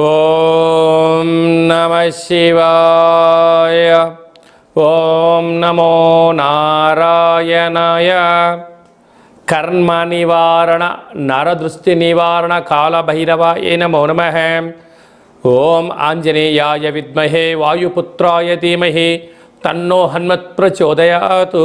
ఓం నమ శివాయ ఓం నమో నారాయణాయ కర్మ నివారణ నరదృష్టి నివారణ కాళభైరవ ఏ నమో నమ ఓం ఆంజనేయాయ విద్మహే వాయుపుత్రాయ ధీమహి తన్నో హన్మత్ ప్రచోదయాతు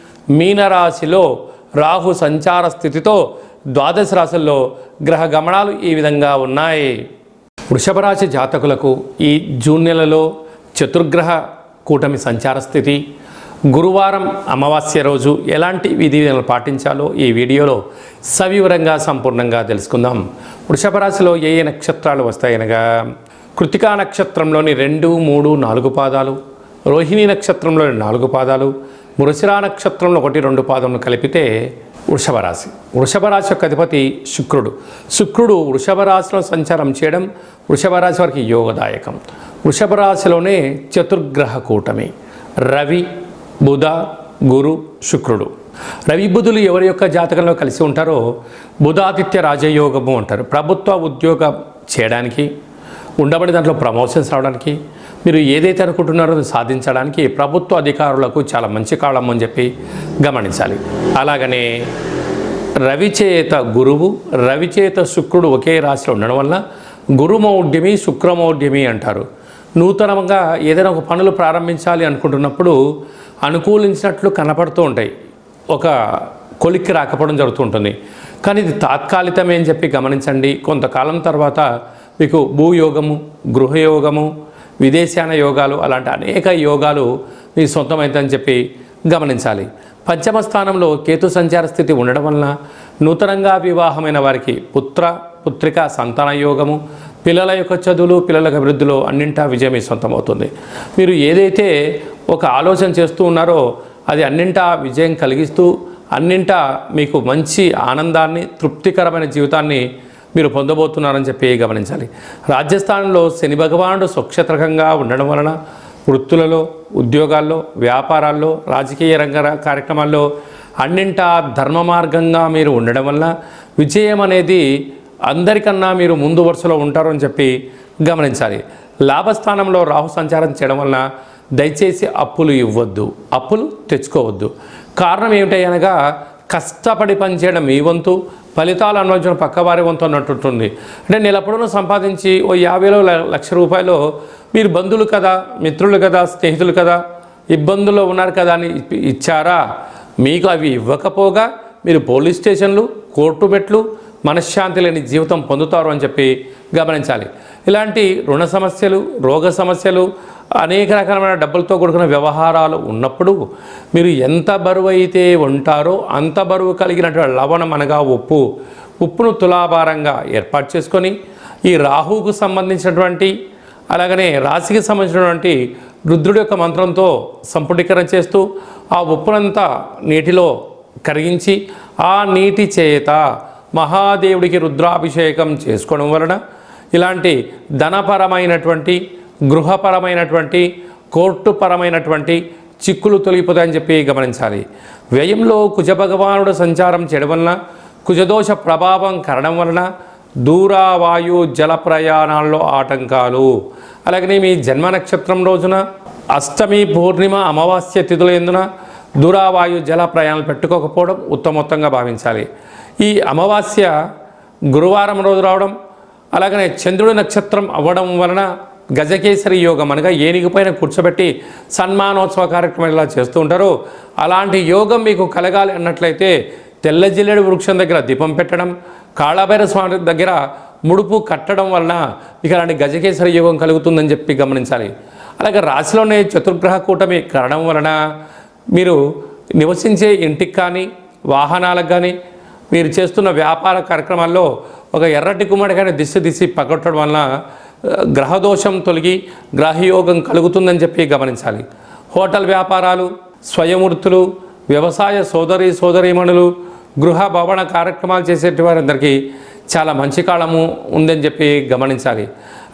మీనరాశిలో రాహు సంచార స్థితితో ద్వాదశ రాశుల్లో గ్రహ గమనాలు ఈ విధంగా ఉన్నాయి. వృషభ రాశి జాతకులకు ఈ జూన్ నెలలో చతుర్గ్రహ కూటమి సంచార స్థితి. గురువారం అమావాస్య రోజు ఎలాంటి విధి విధానాలు పాటించాలో ఈ వీడియోలో సవివరంగా సంపూర్ణంగా తెలుసుకుందాం. వృషభ రాశిలో ఏ ఏ నక్షత్రాలు వస్తాయనగా కృతికా నక్షత్రంలోని రెండు మూడు నాలుగు పాదాలు రోహిణి నక్షత్రంలోని నాలుగు పాదాలు మృషిరా నక్షత్రంలో ఒకటి రెండు పాదములు కలిపితే వృషభ రాశి. వృషభ రాశి యొక్క అధిపతి శుక్రుడు. శుక్రుడు వృషభ రాశిలో సంచారం చేయడం వృషభ రాశి వారికి యోగదాయకం. వృషభ రాశిలోనే చతుర్గ్రహ కూటమి. రవి బుధ గురు శుక్రుడు. రవి బుధులు ఎవరి యొక్క జాతకంలో కలిసి ఉంటారో బుధాదిత్య రాజయోగము అంటారు. ప్రభుత్వ ఉద్యోగం చేయడానికి ఉండబడి దాంట్లో ప్రమోషన్స్ రావడానికి మీరు ఏదైతే అనుకుంటున్నారో అది సాధించడానికి ప్రభుత్వ అధికారులకు చాలా మంచి కాలం అని చెప్పి గమనించాలి. అలాగనే రవిచేత గురువు రవిచేత శుక్రుడు ఒకే రాశిలో ఉండడం వల్ల గురుమౌఢ్యమి శుక్రమౌఢ్యమి అంటారు. నూతనంగా ఏదైనా ఒక పనులు ప్రారంభించాలి అనుకుంటున్నప్పుడు అనుకూలించినట్లు కనపడుతూ ఉంటాయి. ఒక కొలిక్కి రాకపోవడం జరుగుతుంటుంది కానీ ఇది తాత్కాలికమే అని చెప్పి గమనించండి. కొంతకాలం తర్వాత మీకు భూయోగము గృహయోగము విదేశాన యోగాలు అలాంటి అనేక యోగాలు మీ సొంతమైందని చెప్పి గమనించాలి. పంచమ స్థానంలో కేతు సంచార స్థితి ఉండడం వలన నూతనంగా వివాహమైన వారికి పుత్ర పుత్రిక సంతాన యోగము పిల్లల యొక్క చదువులు పిల్లల అభివృద్ధిలో అన్నింటా విజయం మీ సొంతమవుతుంది. మీరు ఏదైతే ఒక ఆలోచన చేస్తూ ఉన్నారో అది అన్నింటా విజయం కలిగిస్తూ అన్నింటా మీకు మంచి ఆనందాన్ని తృప్తికరమైన జీవితాన్ని మీరు పొందబోతున్నారని చెప్పి గమనించాలి. రాజస్థాన్లో శని భగవానుడు స్వక్షత్రకంగా ఉండడం వలన వృత్తులలో ఉద్యోగాల్లో వ్యాపారాల్లో రాజకీయ రంగ కార్యక్రమాల్లో అన్నింటా ధర్మ మార్గంగా మీరు ఉండడం వల్ల విజయం అనేది అందరికన్నా మీరు ముందు వరుసలో ఉంటారు అని చెప్పి గమనించాలి. లాభస్థానంలో రాహు సంచారం చేయడం వలన దయచేసి అప్పులు ఇవ్వద్దు. అప్పులు తెచ్చుకోవద్దు. కారణం ఏమిటనగా కష్టపడి పనిచేయడం మీ వంతు ఫలితాలు అనుభవించడం పక్కవారి వంతు అన్నట్టుంటుంది అంటే నెలప్పుడూ సంపాదించి ఓ యాభైలో లక్ష రూపాయలు మీరు బంధువులు కదా మిత్రులు కదా స్నేహితులు కదా ఇబ్బందుల్లో ఉన్నారు కదా అని ఇచ్చారా? మీకు అవి ఇవ్వకపోగా మీరు పోలీస్ స్టేషన్లు కోర్టు మెట్లు మనశ్శాంతి లేని జీవితం పొందుతారు అని చెప్పి గమనించాలి. ఇలాంటి రుణ సమస్యలు రోగ సమస్యలు అనేక రకాలమైన డబ్బులతో కూడుకున్న వ్యవహారాలు ఉన్నప్పుడు మీరు ఎంత బరువు అయితే ఉంటారో అంత బరువు కలిగినటువంటి లవణం అనగా ఉప్పు. ఉప్పును తులాభారంగా ఏర్పాటు చేసుకొని ఈ రాహువుకు సంబంధించినటువంటి అలాగనే రాశికి సంబంధించినటువంటి రుద్రుడి యొక్క మంత్రంతో సంపుటీకరణ చేస్తూ ఆ ఉప్పునంతా నీటిలో కరిగించి ఆ నీటి చేత మహాదేవుడికి రుద్రాభిషేకం చేసుకోవడం వలన ఇలాంటి ధనపరమైనటువంటి గృహపరమైనటువంటి కోర్టుపరమైనటువంటి చిక్కులు తొలగిపోతాయని చెప్పి గమనించాలి. వ్యయంలో కుజభగవానుడు సంచారం చేయడం వలన కుజదోష ప్రభావం కారణం వలన దూరావాయు జల ప్రయాణాల్లో ఆటంకాలు. అలాగనే మీ జన్మ నక్షత్రం రోజున అష్టమి పూర్ణిమ అమావాస్య తిథుల ఎందున దూరావాయు జల ప్రయాణాలు పెట్టుకోకపోవడం ఉత్తమోత్తంగా భావించాలి. ఈ అమావాస్య గురువారం రోజు రావడం అలాగనే చంద్రుడి నక్షత్రం అవ్వడం వలన గజకేసరి యోగం అనగా ఏనుగు కూర్చోబెట్టి సన్మానోత్సవ కార్యక్రమం ఇలా చేస్తూ ఉంటారు అలాంటి యోగం మీకు కలగాలి అన్నట్లయితే తెల్ల జిల్లెడు వృక్షం దగ్గర దీపం పెట్టడం కాళాభైర స్వామి దగ్గర ముడుపు కట్టడం వలన మీకు అలాంటి గజకేసరి యోగం కలుగుతుందని చెప్పి గమనించాలి. అలాగే రాశిలోనే చతుర్గ్రహ కూటమి కరడం వలన మీరు నివసించే ఇంటికి కానీ వాహనాలకు కానీ మీరు చేస్తున్న వ్యాపార కార్యక్రమాల్లో ఒక ఎర్రటి గుమ్మడికాయని దిశ దిశి పగొట్టడం వలన గ్రహదోషం తొలగి గ్రహయోగం కలుగుతుందని చెప్పి గమనించాలి. హోటల్ వ్యాపారాలు స్వయంవృత్తులు వ్యవసాయ సోదరి సోదరీమణులు గృహ భవన కార్యక్రమాలు చేసేటి వారందరికీ చాలా మంచి కాలము ఉందని చెప్పి గమనించాలి.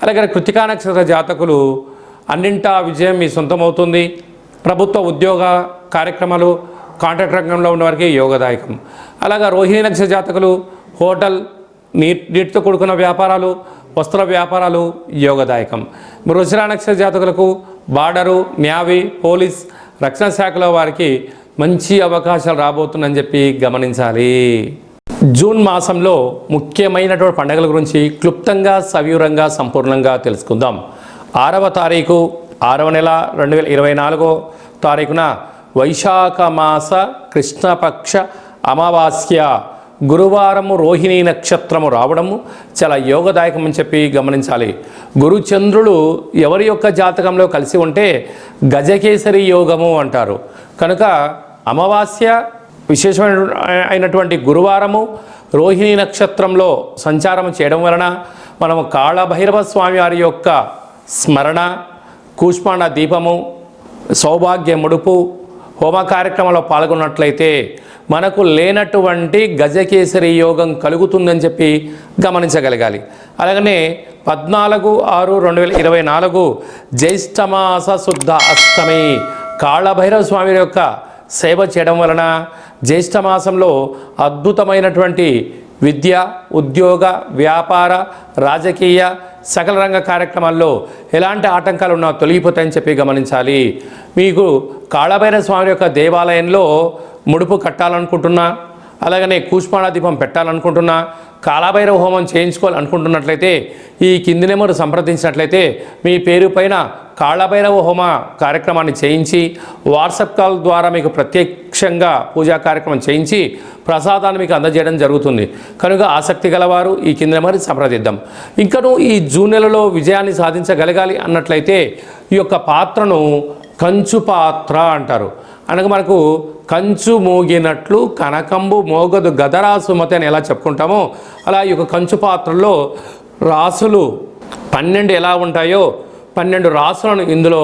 అలాగే కృతికా నక్షత్ర జాతకులు అన్నింటా విజయం మీ సొంతమవుతుంది. ప్రభుత్వ ఉద్యోగ కార్యక్రమాలు కాంట్రాక్ట్ రంగంలో ఉన్నవారికి యోగదాయకం. అలాగా రోహిణి నక్షత్ర జాతకులు హోటల్ నీ నీటితో కూడుకున్న వ్యాపారాలు వస్త్ర వ్యాపారాలు యోగదాయకం. వృషరా నక్షత్ర జాతకులకు బార్డరు న్యావీ పోలీస్ రక్షణ శాఖలో వారికి మంచి అవకాశాలు రాబోతుందని చెప్పి గమనించాలి. జూన్ మాసంలో ముఖ్యమైనటువంటి పండుగల గురించి క్లుప్తంగా సవివరంగా సంపూర్ణంగా తెలుసుకుందాం. ఆరవ తారీఖు ఆరవ నెల రెండు వేల ఇరవై నాలుగో తారీఖున వైశాఖ మాస కృష్ణపక్ష అమావాస్య. గురువారము రోహిణీ నక్షత్రము రావడము చాలా యోగదాయకం అని చెప్పి గమనించాలి. గురుచంద్రులు ఎవరి యొక్క జాతకంలో కలిసి ఉంటే గజకేసరి యోగము అంటారు. కనుక అమావాస్య విశేషమైన అయినటువంటి గురువారము రోహిణి నక్షత్రంలో సంచారం చేయడం వలన మనము కాళభైరవ స్వామి వారి యొక్క స్మరణ కూష్మాండ దీపము సౌభాగ్య ముడుపు హోమ కార్యక్రమంలో పాల్గొన్నట్లయితే మనకు లేనటువంటి గజకేసరి యోగం కలుగుతుందని చెప్పి గమనించగలగాలి. అలాగనే పద్నాలుగు ఆరు రెండు వేల ఇరవై నాలుగు జ్యేష్ఠమాస శుద్ధ అష్టమి కాళభైరవ స్వామి యొక్క సేవ చేయడం వలన జ్యేష్ఠమాసంలో అద్భుతమైనటువంటి విద్య ఉద్యోగ వ్యాపార రాజకీయ సకల రంగ కార్యక్రమాల్లో ఎలాంటి ఆటంకాలు ఉన్నా తొలగిపోతాయని చెప్పి గమనించాలి. మీకు కాళభైరవ స్వామి యొక్క దేవాలయంలో ముడుపు కట్టాలనుకుంటున్నా అలాగనే కూష్మాణ దీపం పెట్టాలనుకుంటున్నా కాలాభైరవ హోమం చేయించుకోవాలనుకుంటున్నట్లయితే ఈ కింది నెంబరు సంప్రదించినట్లయితే మీ పేరు పైన కాళభైరవ హోమ కార్యక్రమాన్ని చేయించి వాట్సాప్ కాల్ ద్వారా మీకు ప్రత్యక్షంగా పూజా కార్యక్రమం చేయించి ప్రసాదాన్ని మీకు అందజేయడం జరుగుతుంది. కనుక ఆసక్తి గలవారు ఈ కింద నెంబర్ని సంప్రదిద్దాం. ఇంకను ఈ జూన్ నెలలో విజయాన్ని సాధించగలగాలి అన్నట్లయితే ఈ యొక్క పాత్రను కంచు పాత్ర అంటారు. అనగా మనకు కంచు మోగినట్లు కనకంబు మోగదు గదరాసుమతి అని ఎలా చెప్పుకుంటామో అలా ఈ యొక్క కంచు పాత్రలో రాసులు పన్నెండు ఎలా ఉంటాయో పన్నెండు రాసులను ఇందులో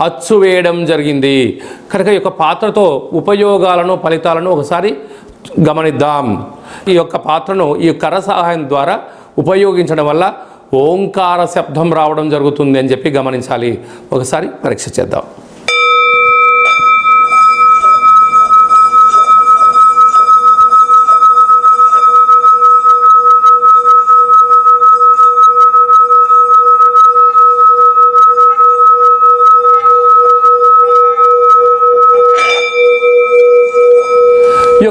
అచ్చు వేయడం జరిగింది. కనుక ఈ యొక్క పాత్రతో ఉపయోగాలను ఫలితాలను ఒకసారి గమనిద్దాం. ఈ యొక్క పాత్రను ఈ కర్ర సహాయం ద్వారా ఉపయోగించడం వల్ల ఓంకార శబ్దం రావడం జరుగుతుంది అని చెప్పి గమనించాలి. ఒకసారి పరీక్ష చేద్దాం.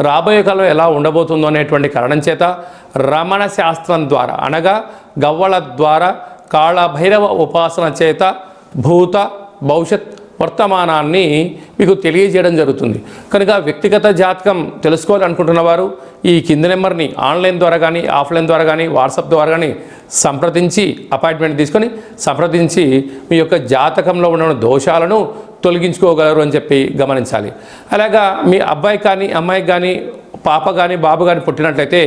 రాబోయే కాలం ఎలా ఉండబోతుందో అనేటువంటి కారణం చేత రమణ శాస్త్రం ద్వారా అనగా గవ్వల ద్వారా కాళభైరవ ఉపాసన చేత భూత భవిష్యత్ వర్తమానాన్ని మీకు తెలియజేయడం జరుగుతుంది. కనుక వ్యక్తిగత జాతకం తెలుసుకోవాలనుకుంటున్న వారు ఈ కింది నెంబర్ని ఆన్లైన్ ద్వారా కానీ ఆఫ్లైన్ ద్వారా కానీ వాట్సాప్ ద్వారా కానీ సంప్రదించి అపాయింట్మెంట్ తీసుకొని సంప్రదించి మీ యొక్క జాతకంలో ఉన్న దోషాలను తొలగించుకోగలరు అని చెప్పి గమనించాలి. అలాగా మీ అబ్బాయి కానీ అమ్మాయికి కానీ పాప కానీ బాబు కానీ పుట్టినట్లయితే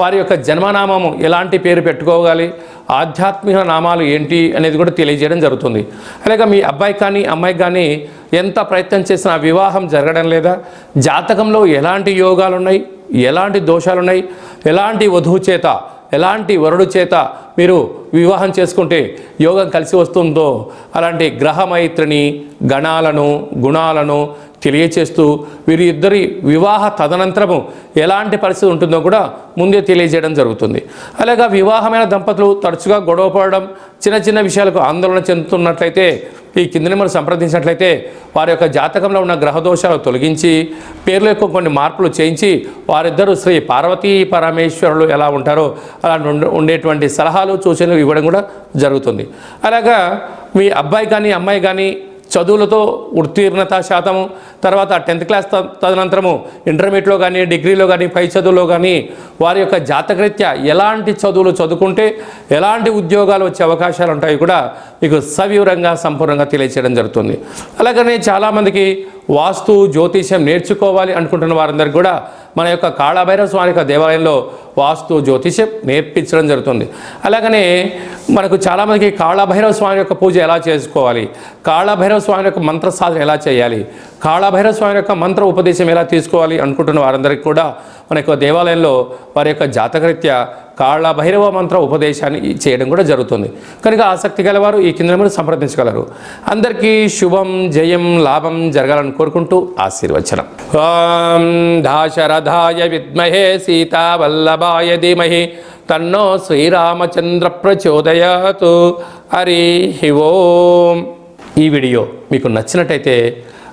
వారి యొక్క జన్మనామము ఎలాంటి పేరు పెట్టుకోవాలి ఆధ్యాత్మిక నామాలు ఏంటి అనేది కూడా తెలియజేయడం జరుగుతుంది. అలాగే మీ అబ్బాయి కానీ అమ్మాయి కానీ ఎంత ప్రయత్నం చేసినా వివాహం జరగడం లేదా జాతకంలో ఎలాంటి యోగాలు ఉన్నాయి ఎలాంటి దోషాలు ఉన్నాయి ఎలాంటి వధువు చేత ఎలాంటి వరుడు చేత మీరు వివాహం చేసుకుంటే యోగం కలిసి వస్తుందో అలాంటి గ్రహమైత్రిని గణాలను గుణాలను తెలియచేస్తూ వీరి ఇద్దరి వివాహ తదనంతరము ఎలాంటి పరిస్థితి ఉంటుందో కూడా ముందే తెలియజేయడం జరుగుతుంది. అలాగే వివాహమైన దంపతులు తరచుగా గొడవ పడడం చిన్న చిన్న విషయాలకు ఆందోళన చెందుతున్నట్లయితే ఈ కింద నెంబర్ సంప్రదించినట్లయితే వారి యొక్క జాతకంలో ఉన్న గ్రహదోషాలు తొలగించి పేర్ల యొక్క కొన్ని మార్పులు చేయించి వారిద్దరూ శ్రీ పార్వతీ పరమేశ్వరులు ఎలా ఉంటారో అలా ఉండేటువంటి సలహాలు సూచనలు ఇవ్వడం కూడా జరుగుతుంది. అలాగా మీ అబ్బాయి కానీ అమ్మాయి కానీ చదువులతో ఉత్తీర్ణత శాతము తర్వాత టెన్త్ క్లాస్ త- తదనంతరము ఇంటర్మీడియట్లో కానీ డిగ్రీలో కానీ పై చదువులో కానీ వారి యొక్క జాతకరీత్యా ఎలాంటి చదువులు చదువుకుంటే ఎలాంటి ఉద్యోగాలు వచ్చే అవకాశాలు ఉంటాయి కూడా మీకు సవివరంగా సంపూర్ణంగా తెలియచేయడం జరుగుతుంది. అలాగనే చాలామందికి వాస్తు జ్యోతిష్యం నేర్చుకోవాలి అనుకుంటున్న వారందరికీ కూడా మన యొక్క కాళభైరవ స్వామి యొక్క దేవాలయంలో వాస్తు జ్యోతిష్యం నేర్పించడం జరుగుతుంది. అలాగనే మనకు చాలామందికి కాళభైరవ స్వామి యొక్క పూజ ఎలా చేసుకోవాలి? కాళభైరవ స్వామి యొక్క మంత్ర సాధన ఎలా చేయాలి? కాళభైరవ స్వామి యొక్క మంత్ర ఉపదేశం ఎలా తీసుకోవాలి అనుకుంటున్న వారందరికీ కూడా మన యొక్క దేవాలయంలో వారి యొక్క జాతకరీత్యా కాళభైరవ మంత్ర ఉపదేశాన్ని చేయడం కూడా జరుగుతుంది. కనుక ఆసక్తి గలవారు ఈ కింద నెంబర్ సంప్రదించగలరు. అందరికీ శుభం జయం లాభం జరగాలని కోరుకుంటూ ఆశీర్వచనం. ఓం దాశరథాయ విద్మహే సీతావల్లభాయ ధీమహి. తన్నో శ్రీరామచంద్ర ప్రచోదయాతు. హరి ఓం. ఈ వీడియో మీకు నచ్చినట్టయితే